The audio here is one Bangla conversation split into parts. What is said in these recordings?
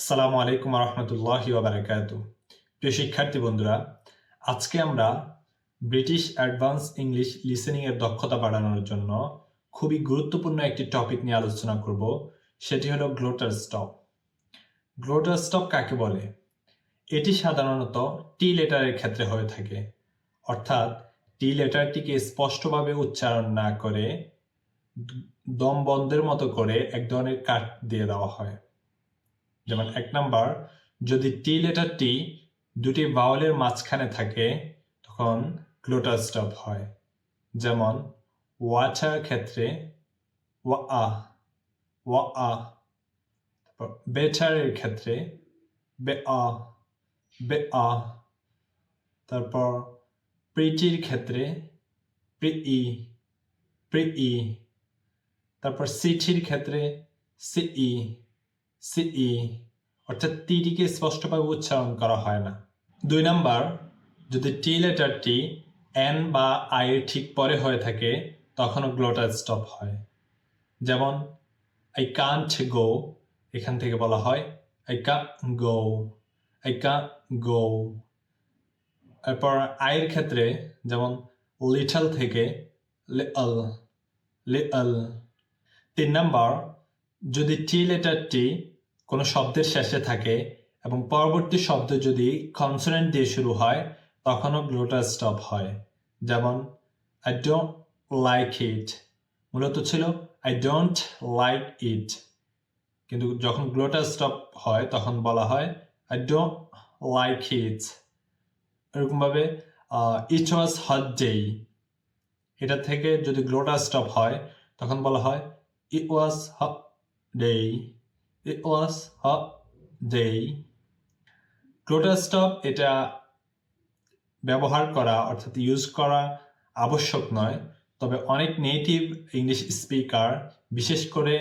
আসসালামু আলাইকুম রহমতুল্লাহ বারাকাতু। প্রিয় শিক্ষার্থী বন্ধুরা, আজকে আমরা ব্রিটিশ অ্যাডভান্স ইংলিশ লিসেনিং এর দক্ষতা বাড়ানোর জন্য খুবই গুরুত্বপূর্ণ একটি টপিক নিয়ে আলোচনা করব, সেটি হলো গ্লোটার স্টপ গ্লোটার স্টপ কাকে বলে? এটি সাধারণত টি লেটারের ক্ষেত্রে হয়ে থাকে। অর্থাৎ টি লেটারটিকে স্পষ্টভাবে উচ্চারণ না করে দম বন্ধের মতো করে এক ধরনের কাট দিয়ে দেওয়া হয়। যেমন এক নাম্বার, যদি টি লেটারটি দুটি বাউলের মাঝখানে থাকে, তখন গ্লোটাল স্টপ হয়। যেমন ওয়াচার ক্ষেত্রে ওয়া আ ওয়া আ। বেচারের ক্ষেত্রে বে আ বে আ। তারপর, প্রিটির ক্ষেত্রে প্রি ই প্রি ই তারপর সিঠির ক্ষেত্রে সি ই সিই অর্থাৎ টিটিকে স্পষ্টভাবে উচ্চারণ করা হয় না। দুই নাম্বার, যদি টি লেটারটি এন বা আই এর ঠিক পরে হয়ে থাকে, তখনও গ্লোটাল স্টপ হয়। যেমন, আই কান্ট গো এখান থেকে বলা হয়, আই কা গো আই কা গো এরপর আয়ের ক্ষেত্রে যেমন, লিটল থেকে লিটল লিটল তিন নাম্বার, যদি টি লেটারটি কোনো শব্দের শেষে থাকে এবং পরবর্তী শব্দ যদি কনসোনেন্ট দিয়ে শুরু হয়, তখনও গ্লোটাল স্টপ হয় যেমন আই ডোন্ট লাইক ইট মূলত ছিল আই ডোন্ট লাইক ইট কিন্তু যখন গ্লোটাল স্টপ হয়, তখন বলা হয় আই ডোন্ট লাইক ইট এরকমভাবে ইট ওয়াজ হট ডে এটা থেকে যদি গ্লোটাল স্টপ হয়, তখন বলা হয় it was hot day. It was a day. Glottal stop এটা ব্যবহার করা, অর্থাৎ ইউজ করা আবশ্যক নয় তবে অনেক নেটিভ ইংলিশ স্পিকার বিশেষ করে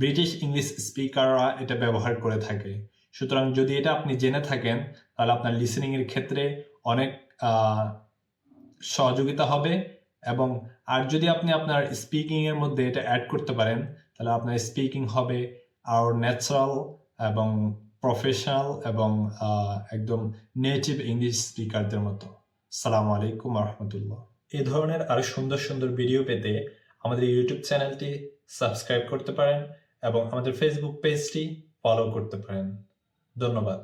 ব্রিটিশ ইংলিশ স্পিকাররা এটা ব্যবহার করে থাকে সুতরাং যদি এটা আপনি জেনে থাকেন, তাহলে আপনার লিসেনিং এর ক্ষেত্রে অনেক সহযোগিতা হবে এবং আর যদি আপনি আপনার স্পিকিং এর মধ্যে এটা অ্যাড করতে পারেন, তাহলে আপনার স্পিকিং হবে আর ন্যাচারাল এবং প্রফেশনাল এবং একদম নেটিভ ইংলিশ স্পিকারদের মতো। সালাম আলাইকুম রহমতুল্লাহ। এ ধরনের আরও সুন্দর সুন্দর ভিডিও পেতে আমাদের ইউটিউব চ্যানেলটি সাবস্ক্রাইব করতে পারেন এবং আমাদের ফেসবুক পেজটি ফলো করতে পারেন। ধন্যবাদ।